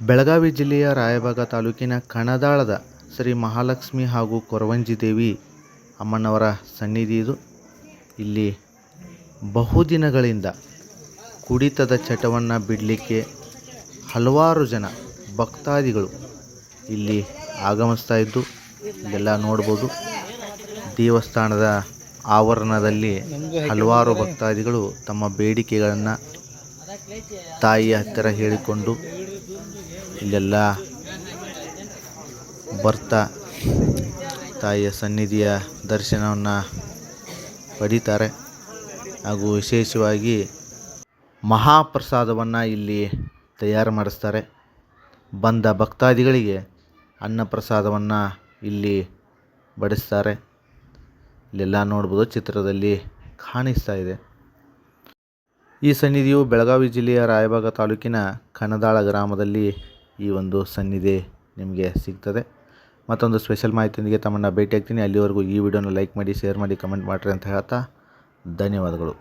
ಬೆಳಗಾವಿ ಜಿಲ್ಲೆಯ ರಾಯಭಾಗ ತಾಲೂಕಿನ ಕಣದಾಳದ ಶ್ರೀ ಮಹಾಲಕ್ಷ್ಮಿ ಹಾಗೂ ಕೊರವಂಜಿ ದೇವಿ ಅಮ್ಮನವರ ಸನ್ನಿಧಿ ಇದು. ಇಲ್ಲಿ ಬಹುದಿನಗಳಿಂದ ಕುಡಿತದ ಚಟವನ್ನು ಬಿಡಲಿಕ್ಕೆ ಹಲವಾರು ಜನ ಭಕ್ತಾದಿಗಳು ಇಲ್ಲಿ ಆಗಮಿಸ್ತಾ ಇದ್ದು ಇಲ್ಲೆಲ್ಲ ನೋಡ್ಬೋದು. ದೇವಸ್ಥಾನದ ಆವರಣದಲ್ಲಿ ಹಲವಾರು ಭಕ್ತಾದಿಗಳು ತಮ್ಮ ಬೇಡಿಕೆಗಳನ್ನು ತಾಯಿಯ ಹತ್ತಿರ ಹೇಳಿಕೊಂಡು ಇಲ್ಲೆಲ್ಲ ಬರ್ತಾ ತಾಯಿಯ ಸನ್ನಿಧಿಯ ದರ್ಶನವನ್ನು ಪಡೀತಾರೆ. ಹಾಗೂ ವಿಶೇಷವಾಗಿ ಮಹಾಪ್ರಸಾದವನ್ನು ಇಲ್ಲಿ ತಯಾರು ಮಾಡಿಸ್ತಾರೆ. ಬಂದ ಭಕ್ತಾದಿಗಳಿಗೆ ಅನ್ನಪ್ರಸಾದವನ್ನು ಇಲ್ಲಿ ಬಡಿಸ್ತಾರೆ. ಇಲ್ಲೆಲ್ಲ ನೋಡ್ಬೋದು, ಚಿತ್ರದಲ್ಲಿ ಕಾಣಿಸ್ತಾ ಇದೆ. ಈ ಸನ್ನಿಧಿಯು ಬೆಳಗಾವಿ ಜಿಲ್ಲೆಯ ರಾಯಬಾಗ ತಾಲೂಕಿನ ಕಣದಾಳ ಗ್ರಾಮದಲ್ಲಿ ಈ ಒಂದು ಸನ್ನಿಧಿ ನಿಮಗೆ ಸಿಗ್ತದೆ. ಮತ್ತೊಂದು ಸ್ಪೆಷಲ್ ಮಾಹಿತಿಯೊಂದಿಗೆ ತಮ್ಮನ್ನು ಭೇಟಿಯಾಗ್ತೀನಿ ಅಲ್ಲಿವರೆಗೂ ಈ ವಿಡಿಯೋನ ಲೈಕ್ ಮಾಡಿ ಶೇರ್ ಮಾಡಿ ಕಮೆಂಟ್ ಮಾಡಿರಿ ಅಂತ ಹೇಳ್ತಾ ಧನ್ಯವಾದಗಳು.